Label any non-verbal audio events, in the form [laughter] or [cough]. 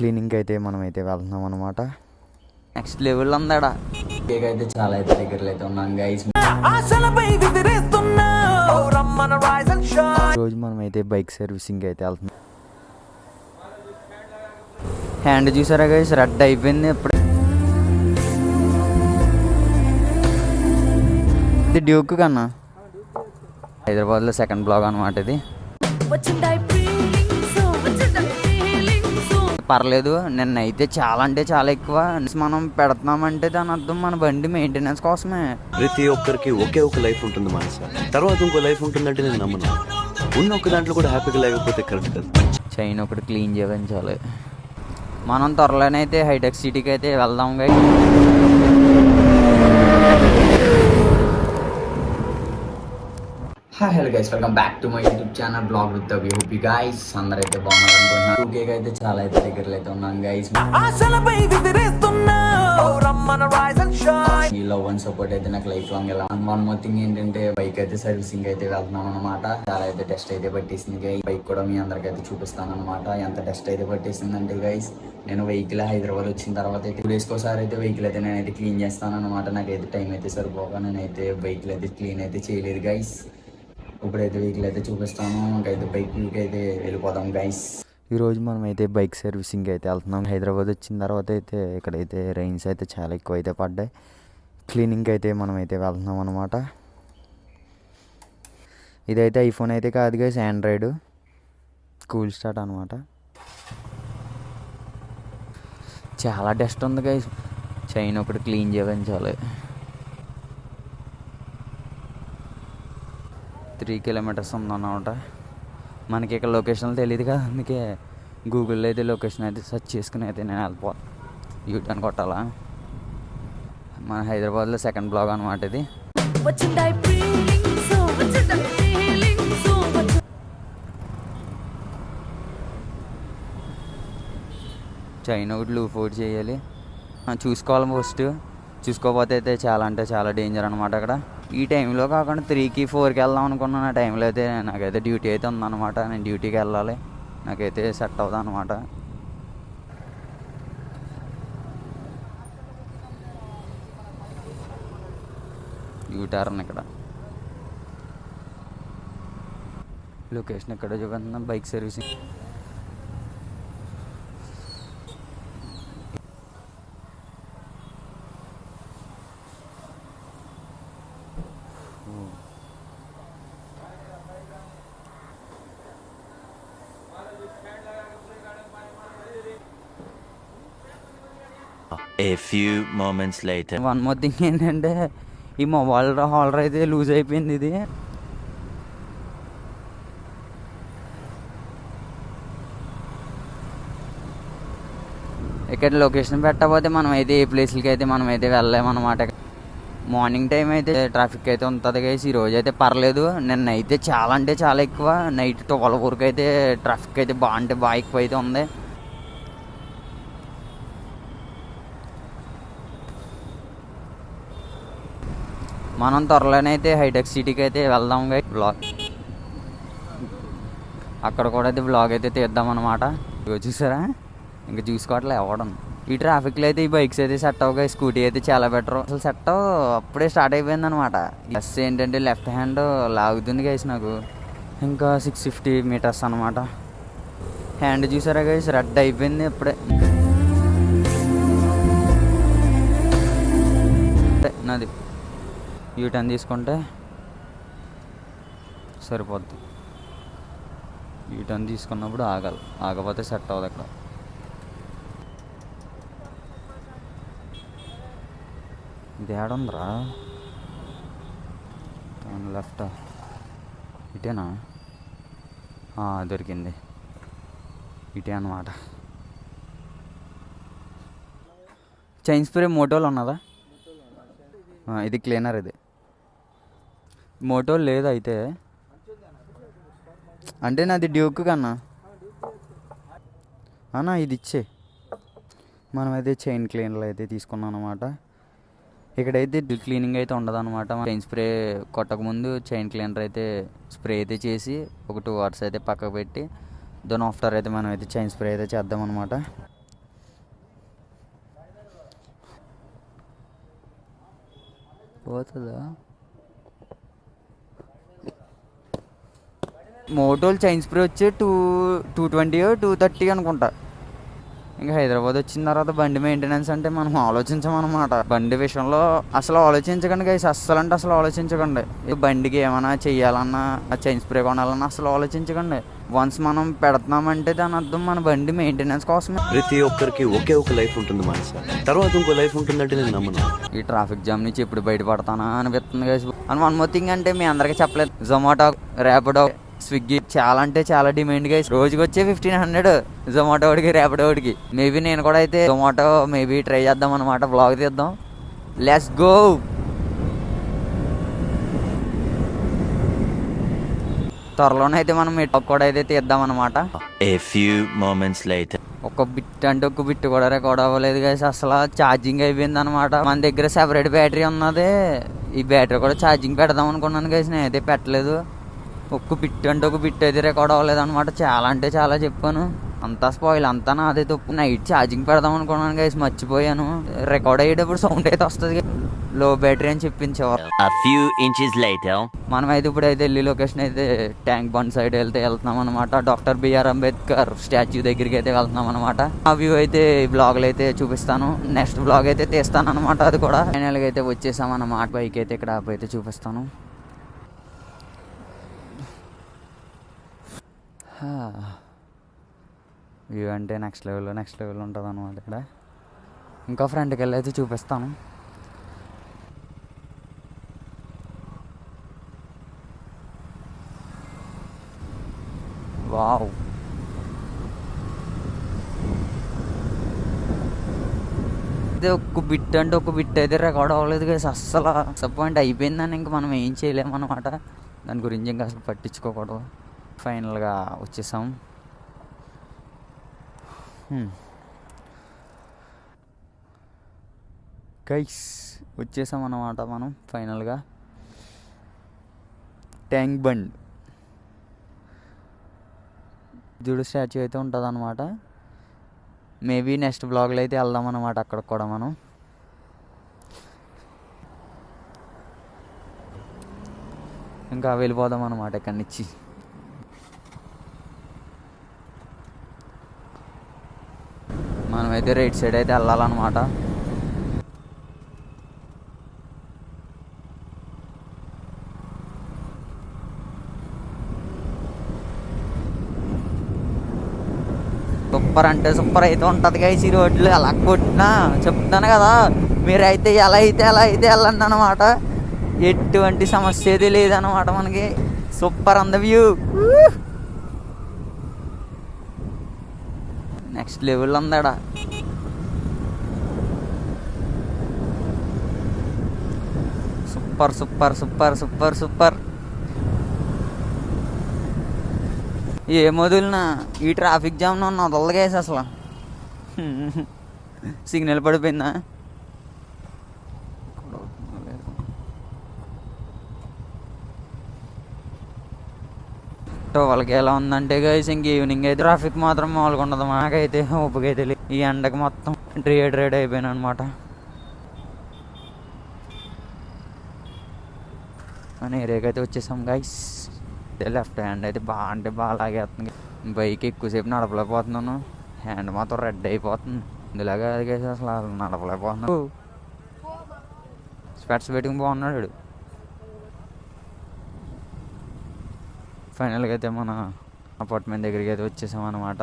Cleaning అయితే మనం అయితే వెళ్తున్నాం అనమాట నెక్స్ట్ లెవెల్ ఉందాడా? కేక్ అయితే చాలా అయితే దగ్గరలో అయితే ఉన్నాం గైస్ రోజు మనం అయితే బైక్ సర్వీసింగ్ అయితే వెళ్తున్నాం. హ్యాండ్ చూసారా గైస్ రెడ్ అయిపోయింది ఇప్పుడు. ఇది డ్యూక్ కన్నా? హైదరాబాద్లో సెకండ్ బ్లాగ్ అనమాట ఇది. పర్లేదు నిన్న అయితే చాలా అంటే చాలా ఎక్కువ. మనం పెడుతున్నామంటే దాని అర్థం మన బండి మెయింటెనెన్స్ కోసమే. ప్రతి ఒక్కరికి ఒకే ఒక లైఫ్ ఉంటుంది మనస. తర్వాత ఇంకో లైఫ్ ఉంటుందంటే నేను నమ్మను. ఉన్న ఒక్క దాంట్లో కూడా హ్యాపీగా లేకపోతే కరెక్ట్ కదా? చైన్ ఒకటి క్లీన్ చేయించాలి మనం త్వరలోనే అయితే హైటెక్ సిటీకి అయితే వెళ్దాం guy hi hello guys welcome back to my YouTube channel blog with we hope you guys అందరూ అయితే బాగున్నారు అనుకుంటున్నాను. కేక్ అయితే చాలా అయితే దగ్గరలో అయితే ఉన్నాం గైస్ ఈ లవ్ అండ్ సపోర్ట్ అయితే నాకు లైఫ్ లాంగ్ ఎలా వన్ మోర్ థింగ్ ఏంటంటే బైక్ అయితే సర్వీసింగ్ అయితే వెళ్తున్నాం అనమాట చాలా అయితే టెస్ట్ అయితే పట్టేసింది గైస్ బైక్ కూడా మీ అందరికి అయితే చూపిస్తాను అనమాట ఎంత టెస్ట్ అయితే పట్టేసింది అంటే గైస్ నేను వెహికల్ హైదరాబాద్ వచ్చిన తర్వాత అయితే టూ డేస్కి ఒకసారి అయితే వెహికల్ అయితే నేనైతే క్లీన్ చేస్తాను అనమాట నాకైతే టైం అయితే సరిపోక నేనైతే వెహికల్ అయితే క్లీన్ అయితే చేయలేదు గైస్ ఇప్పుడైతే వెహికల్ అయితే చూపిస్తాను. ఇంకైతే బైక్ అయితే వెళ్ళిపోదాం గైస్ ఈరోజు మనం అయితే బైక్ సర్వీసింగ్ అయితే వెళ్తున్నాం. హైదరాబాద్ వచ్చిన తర్వాత అయితే ఇక్కడైతే రైన్స్ అయితే చాలా ఎక్కువ అయితే పడ్డాయి. క్లీనింగ్ అయితే మనం అయితే వెళ్తున్నాం అనమాట ఇదైతే ఐఫోన్ అయితే కాదు గైస్ ఆండ్రాయిడ్ కూల్ స్టార్ట్ అనమాట చాలా డస్ట్ ఉంది గైస్ చైన్ ఒకటి క్లీన్ చేయించాలి త్రీ కిలోమీటర్స్ ఉందన్నమాట. మనకి ఇక్కడ లొకేషన్ తెలియదు కదా అందుకే గూగుల్లో అయితే లొకేషన్ అయితే సెర్చ్ చేసుకుని అయితే నేను వెళ్ళిపోతాను యూటర్న్ కొట్టాలా? మన హైదరాబాద్లో సెకండ్ బ్లాగ్ అనమాట ఇది. చైన్ ఒకటి లూఫ్ ఒకటి చేయాలి. చూసుకోవాలి ఫస్ట్ చూసుకోకపోతే అయితే చాలా అంటే చాలా డేంజర్ అనమాట అక్కడ. ఈ టైంలో కాకుండా త్రీకి ఫోర్కి వెళ్దాం అనుకున్నాను ఆ టైంలో అయితే నాకైతే డ్యూటీ అయితే ఉందన్నమాట. నేను డ్యూటీకి వెళ్ళాలి. నాకైతే సెట్ అవుతుంది అనమాట యూటర్న్ ఇక్కడ. లొకేషన్ ఇక్కడ చూపిస్తున్నాం bike servicing a few moments later. One more thing ఏంటంటే ఈ మొబైల్ హోల్డర్ అయితే లూజ్ అయిపోయింది ఇది. ఇక్కడ లొకేషన్ పెట్టకపోతే మనం అయితే ఏ ప్లేస్లకి అయితే మనం అయితే వెళ్ళలేమన్నమాట మార్నింగ్ టైం అయితే ట్రాఫిక్ అయితే ఉంటుంది గైస్ ఈ రోజు అయితే పర్లేదు. నిన్న అయితే చాలా అంటే చాలా ఎక్కువ. నైట్ ట్వెల్వ్ వరకు అయితే ట్రాఫిక్ అయితే బాగా అంటే బాగా ఎక్కువ అయితే ఉంది. మనం త్వరలోనే అయితే హైటెక్ సిటీకి అయితే వెళ్దాం గై బ్లాగ్ అక్కడ కూడా అయితే బ్లాగ్ అయితే తీద్దాం అనమాట ఇగో చూసారా? ఇంకా చూసుకోవట్లే అవ్వడం ఈ ట్రాఫిక్లో అయితే ఈ బైక్స్ అయితే సెట్ అవ్వగా స్కూటీ అయితే చాలా బెటర్ అసలు సెట్ అప్పుడే స్టార్ట్ అయిపోయింది అనమాట బస్ ఏంటంటే లెఫ్ట్ హ్యాండ్ లాగుతుంది గైస్ నాకు. ఇంకా సిక్స్ ఫిఫ్టీ మీటర్స్ అనమాట హ్యాండ్ చూసారా గైస్ రెడ్ అయిపోయింది ఇప్పుడే. నాది. యూటర్న్ తీసుకుంటే సరిపోద్ది. యూటర్న్ తీసుకున్నప్పుడు ఆగాలి ఆగపోతే సెట్ అవ్వదు అక్కడ ఇది ఏడుందిరా లెఫ్ట్. ఇటేనా? దొరికింది. ఇటే అన్నమాట. చైన్ స్ప్రే మోటోలో ఉన్నదా? ఇది క్లీనర్ ఇది. మోటో లేదు అయితే. అంటే నాది డ్యూక్ కన్నా. అన్నా ఇది ఇచ్చే. మనమైతే చైన్ క్లీనర్లు అయితే తీసుకున్నాం అనమాట ఇక్కడైతే డ్యూ క్లీనింగ్ అయితే ఉండదన్నమాట. చైన్ స్ప్రే కొట్టకముందు చైన్ క్లీనర్ అయితే స్ప్రే అయితే చేసి ఒక టూ అవర్స్ అయితే పక్కకు పెట్టి దాని ఆఫ్టర్ అయితే మనం అయితే చైన్ స్ప్రే అయితే చేద్దాం అనమాట పోతుందా? మోటోల్ చైన్ స్ప్రే వచ్చి two two twenty two thirty అనుకుంటా. ఇంకా హైదరాబాద్ వచ్చిన తర్వాత బండి మెయింటెనెన్స్ అంటే మనం ఆలోచించమన్నమాట. బండి విషయంలో అసలు ఆలోచించకండి గైస్ అస్సలు అంటే అసలు ఆలోచించకండి. ఈ బండికి ఏమైనా చెయ్యాలన్నా ఆ చైన్ స్ప్రే కొనాలన్నా అసలు ఆలోచించకండి. వన్స్ మనం పెడుతున్నామంటే దాని అర్థం మన బండి మెయింటెనెన్స్ కోసమే. ప్రతి ఒక్కరికి ఒకే ఒక లైఫ్ ఉంటుంది మనస తర్వాత ఇంకో లైఫ్ ఉంటుందంటే నేను నమ్మను. ఈ ట్రాఫిక్ జామ్ నుంచి ఎప్పుడు బయటపడతానా అనిపిస్తుంది గైస్ అని వన్ మోర్ థింగ్ అంటే మీ అందరికీ చెప్పలేదు. జొమాటో ర్యాపిడో స్విగ్గీ చాలా అంటే చాలా డిమాండ్ గైస్ రోజుకి వచ్చే ఫిఫ్టీన్ హండ్రెడ్ జొమాటో వాడికి ర్యాపిడో వాడికి. మేబీ నేను కూడా అయితే జొమాటో మేబీ ట్రై చేద్దాం అనమాట బ్లాగ్ తీద్దాం. లెట్స్ గో త్వరలోనే అయితే మనం టాప్ కూడా అయితే తీద్దాం అనమాట. ఒక బిట్ అంటే ఒక బిట్ కూడా రికార్డ్ అవ్వలేదు గైస్ అసలు ఛార్జింగ్ అయిపోయింది అనమాట మన దగ్గర సెపరేట్ బ్యాటరీ ఉన్నది. ఈ బ్యాటరీ కూడా ఛార్జింగ్ పెడదాం అనుకున్నాను గైస్ నేను అయితే పెట్టలేదు. ఒక్క బిట్ అంటే ఒక బిట్ అయితే రికార్డ్ అవ్వలేదు అనమాట చాలా అంటే చాలా చెప్పాను. అంతా స్పాయిల్ అంతా నాదే తప్పు. నైట్ ఛార్జింగ్ పెడదాం అనుకున్నాను గైస్ మర్చిపోయాను. రికార్డ్ అయ్యేటప్పుడు సౌండ్ అయితే వస్తుంది. లో బ్యాటరీ అని చెప్పించేవారు. మనం అయితే ఇప్పుడు అయితే వెళ్ళి లొకేషన్ అయితే ట్యాంక్ బండ్ సైడ్ వెళ్తే వెళ్తున్నాం అనమాట డాక్టర్ బిఆర్ అంబేద్కర్ స్టాచ్యూ దగ్గరికి అయితే వెళ్తున్నాం అనమాట ఆ వ్యూ అయితే బ్లాగ్లు అయితే చూపిస్తాను. నెక్స్ట్ బ్లాగ్ అయితే తీస్తాను అనమాట అది కూడా. ఫైనల్గా అయితే వచ్చేసాం అన్నమాట. బైక్ అయితే ఇక్కడ అయితే చూపిస్తాను. వ్యూ అంటే నెక్స్ట్ లెవెల్లో నెక్స్ట్ లెవెల్ ఉంటుంది అనమాట ఇక్కడ. ఇంకా ఫ్రంట్కి వెళ్ళి అయితే చూపిస్తాను. వావ్. ఇది ఒక్క బిట్ అంటే ఒక బిట్ అయితే రికార్డ్ అవ్వలేదు కదా అస్సలు. డిసప్పాయింట్ అయిపోయిందని ఇంకా మనం ఏం చేయలేము అనమాట దాని గురించి ఇంకా అసలు పట్టించుకోకూడదు. ఫైనల్గా వచ్చేసాం. గైస్ వచ్చేసాం అన్నమాట మనం ఫైనల్గా. Tank bund. జుడు స్టాచ్యూ అయితే ఉంటుంది అనమాట మేబీ నెక్స్ట్ బ్లాగ్లో అయితే వెళ్దాం అనమాట అక్కడికి కూడా మనం. ఇంకా వెళ్ళిపోదాం అనమాట ఇక్కడి నుంచి. మనమైతే రైట్ సైడ్ అయితే వెళ్ళాలన్నమాట. సూపర్ అంటే సూపర్ అయితే ఉంటుంది గైస్ ఈ రోడ్లు. ఎలా కొట్టినా చెప్తాను కదా మీరైతే ఎలా అయితే ఎలా అయితే వెళ్ళండి అనమాట ఎటువంటి సమస్య అయితే లేదనమాట మనకి. సూపర్ అంద view next level ఉందాడా? Super super super super super. ఏ వదిలినా ఈ ట్రాఫిక్ జామ్ నన్ను వదలగేసి అసలు. [laughs] సిగ్నల్ పడిపోయిందా? వాళ్ళకి ఎలా ఉందంటే గైస్ ఇంక ఈవినింగ్ అయితే ట్రాఫిక్ మాత్రం మామూలుగా ఉండదు. మాకైతే ఊపికైతే లే- ఈ ఎండకి మొత్తం డ్రేడ్ రేడ్ అయిపోయాను అనమాట మన ఏరియాకి అయితే వచ్చేసాం గైస్ లెఫ్ట్ హ్యాండ్ అయితే బాగా అంటే బాగా లాగేస్తుంది. బైక్ ఎక్కువసేపు నడపలేకపోతున్నాను. హ్యాండ్ మాత్రం రెడ్ అయిపోతుంది. ఇందులాగా అదిగేసి అసలు నడపలేకపోతున్నాను. స్పెట్స్ పెట్టుకుని బాగున్నాడు ఫైనల్గా అయితే మన అపార్ట్మెంట్ దగ్గరికి అయితే వచ్చేసాం అనమాట